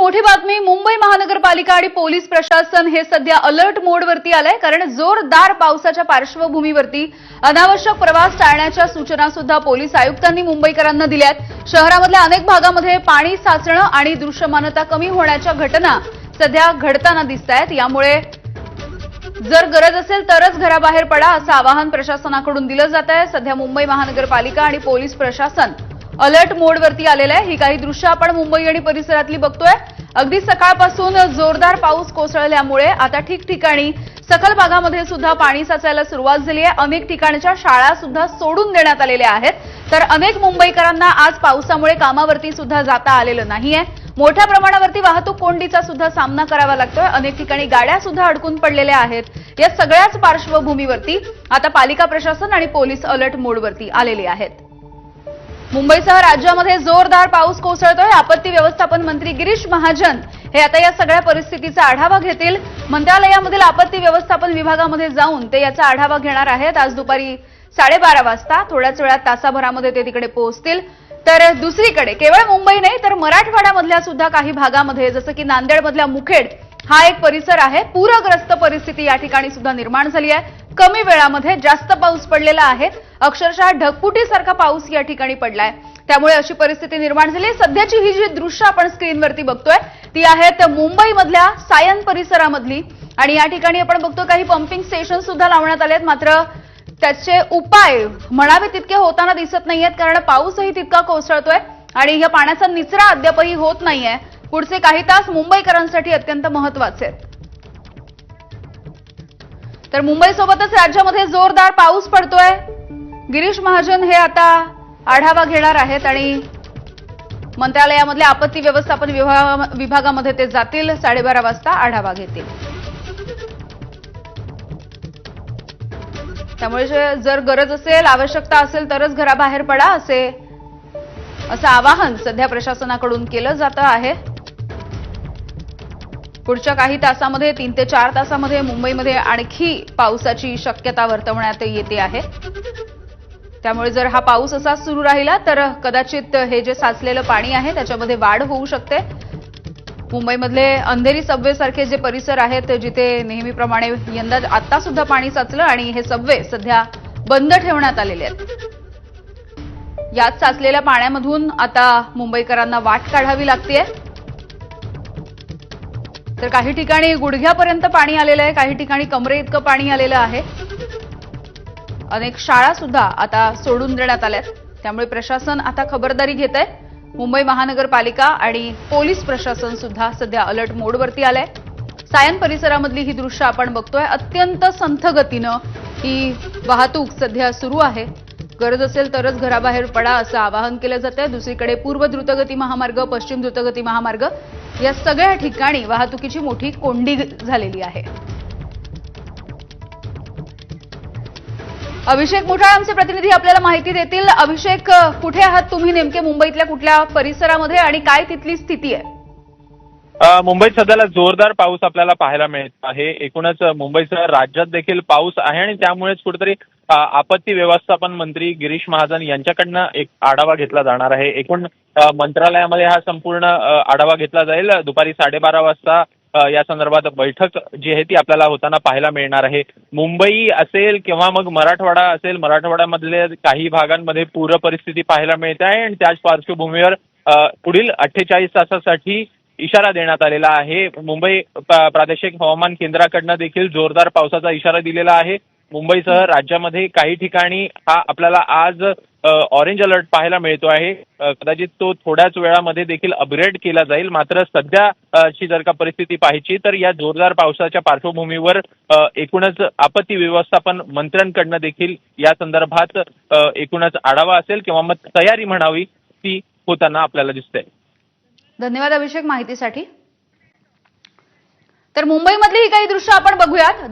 मोठी बातमी मुंबई महानगरपालिका आणि पोलीस प्रशासन हे सध्या अलर्ट मोडवरती आलंय कारण जोरदार पावसाच्या पार्श्वभूमीवरती अनावश्यक प्रवास टाळण्याच्या सूचना सुद्धा पोलीस आयुक्तांनी मुंबईकरांना दिल्यात. शहरामधल्या अनेक भागामध्ये पाणी साचणं आणि दृश्यमानता कमी होण्याच्या घटना सध्या घडताना दिसत आहेत यामुळे जर गरज असेल तरच घराबाहेर पडा असं आवाहन प्रशासनाकडून दिलं जात आहे सध्या मुंबई महानगरपालिका आणि पोलीस प्रशासन अलर्ट मोडवरती आलेलं आहे. ही काही दृश्य आपण मुंबई आणि परिसरातली बघतोय. अगदी सकाळपासून जोरदार पाऊस कोसळल्यामुळे आता ठिकठिकाणी सखल भागामध्ये सुद्धा पाणी साचायला सुरुवात झाली आहे. अनेक ठिकाणच्या शाळा सुद्धा सोडून देण्यात आलेल्या आहेत. तर अनेक मुंबईकरांना आज पावसामुळे कामावरती सुद्धा जाता आलेलं नाहीये मोठ्या प्रमाणावरती वाहतूक कोंडीचा सुद्धा सामना करावा लागतोय. अनेक ठिकाणी गाड्या सुद्धा अडकून पडलेल्या आहेत. या सगळ्याच पार्श्वभूमीवरती आता पालिका प्रशासन आणि पोलीस अलर्ट मोडवरती आलेले आहेत. मुंबईसह राज्यामध्ये जोरदार पाऊस कोसळतोय. आपत्ती व्यवस्थापन मंत्री गिरीश महाजन हे आता या सगळ्या परिस्थितीचा आढावा घेतील. मंत्रालयामधील आपत्ती व्यवस्थापन विभागामध्ये जाऊन ते याचा आढावा घेणार आहेत. आज दुपारी साडेबारा वाजता थोड्याच वेळात तासाभरामध्ये ते तिकडे पोहोचतील. तर दुसरीकडे केवळ मुंबई नाही तर मराठवाड्यामधल्या सुद्धा काही भागामध्ये जसं की नांदेडमधल्या मुखेड हा एक परिसर आहे. पूरग्रस्त परिस्थिती या ठिकाणी सुद्धा निर्माण झाली आहे. कमी वेळामध्ये जास्त पाऊस पडलेला आहे. अक्षरशः ढकपुटीसारखा पाऊस या ठिकाणी पडलाय. त्यामुळे अशी परिस्थिती निर्माण झाली सध्याची ही जी दृश्य आपण स्क्रीनवरती बघतोय ती आहेत मुंबईमधल्या सायन परिसरामधली. आणि या ठिकाणी आपण बघतो काही पंपिंग स्टेशन सुद्धा लावण्यात आले आहेत मात्र त्याचे उपाय म्हणावे तितके होताना दिसत नाहीयेत कारण पाऊसही तितका कोसळतोय आणि या पाण्याचा निचरा अद्यापही होत नाहीये. पुढचे काही तास मुंबईकरांसाठी अत्यंत महत्त्वाचे आहेत. तर मुंबईसोबतच राज्यामध्ये जोरदार पाऊस पडतोय. गिरीश महाजन हे आता आढावा घेणार आहेत आणि मंत्रालयामधल्या आपत्ती व्यवस्थापन विभागामध्ये ते जातील. साडेबारा वाजता आढावा घेतील. त्यामुळे जर गरज असेल आवश्यकता असेल तरच घराबाहेर पडा असे असं आवाहन सध्या प्रशासनाकडून केलं जातं आहे. पुढच्या काही तासामध्ये तीन ते चार तासामध्ये मुंबईमध्ये आणखी पावसाची शक्यता वर्तवण्यात येते आहे. त्यामुळे जर हा पाऊस असा सुरू राहिला तर कदाचित हे जे साचलेलं पाणी आहे त्याच्यामध्ये वाढ होऊ शकते. मुंबईमधले अंधेरी सबवे सारखे जे परिसर आहेत जिथे नेहमीप्रमाणे यंदा आता सुद्धा पाणी साचलं आणि हे सबवे सध्या बंद ठेवण्यात आलेले आहेत. यात साचलेल्या पाण्यामधून आता मुंबईकरांना वाट काढावी लागतेय. तर काही ठिकाणी गुडघ्यापर्यंत पाणी आलेलं आहे काही ठिकाणी कमरे इतकं पाणी आलेलं आहे. अनेक शाळा सुद्धा आता सोडून देण्यात आल्यात. त्यामुळे प्रशासन आता खबरदारी घेत आहे मुंबई महानगरपालिका आणि पोलीस प्रशासन सुद्धा सध्या अलर्ट मोडवरती आलंय. सायन परिसरामधली ही दृश्य आपण बघतोय. अत्यंत संथ गतीनं ही वाहतूक सध्या सुरू आहे. गरज असेल तरच घराबाहेर पडा असं आवाहन केलं जातंय. दुसरीकडे पूर्व द्रुतगती महामार्ग पश्चिम द्रुतगती महामार्ग या सगळ्या ठिकाणी वाहतुकीची मोठी कोंडी झालेली आहे. अभिषेक मुठाळ आमचे प्रतिनिधी आपल्याला माहिती देतील. अभिषेक कुठे आहात तुम्ही? नेमके मुंबईतल्या कुठल्या परिसरामध्ये आणि काय तिथली स्थिती आहे? मुंबईत सध्याला जोरदार पाऊस आपल्याला पाहायला मिळत आहे. एकूणच मुंबईसह राज्यात देखील पाऊस आहे आणि त्यामुळेच कुठेतरी आपत्ती व्यवस्थापन मंत्री गिरीश महाजन यांच्याकडनं एक आढावा घेतला जाणार आहे. एकूण मंत्रालयामध्ये हा संपूर्ण आढावा घेतला जाईल. दुपारी साडेबारा वाजता या संदर्भात बैठक जी आहे ती आपल्याला होताना पाहायला मिळणार आहे. मुंबई असेल किंवा मग मराठवाडा असेल मराठवाड्यामधले काही भागांमध्ये पूर परिस्थिती पाहायला मिळते आहे आणि त्याच पार्श्वभूमीवर पुढील अठ्ठेचाळीस तासासाठी इशारा देण्यात आलेला आहे. मुंबई प्रादेशिक हवामान केंद्राकडनं देखील जोरदार पावसाचा इशारा दिलेला आहे. मुंबईसह राज्यामध्ये काही ठिकाणी हा आपल्याला आज ऑरेंज अलर्ट पाहायला मिळतो आहे. कदाचित तो थोड्याच वेळामध्ये देखील अपग्रेड केला जाईल. मात्र सध्या ची जर का परिस्थिती पाहायची तर या जोरदार पावसाच्या पार्श्वभूमीवर एकूणच आपत्ती व्यवस्थापन मंत्र्यांकडनं देखील या संदर्भात एकूणच आढावा असेल किंवा मग तयारी म्हणावी ती होताना आपल्याला दिसते धन्यवाद अभिषेक माहितीसाठी. तर मुंबईमधली ही काही दृश्य आपण बघूयात.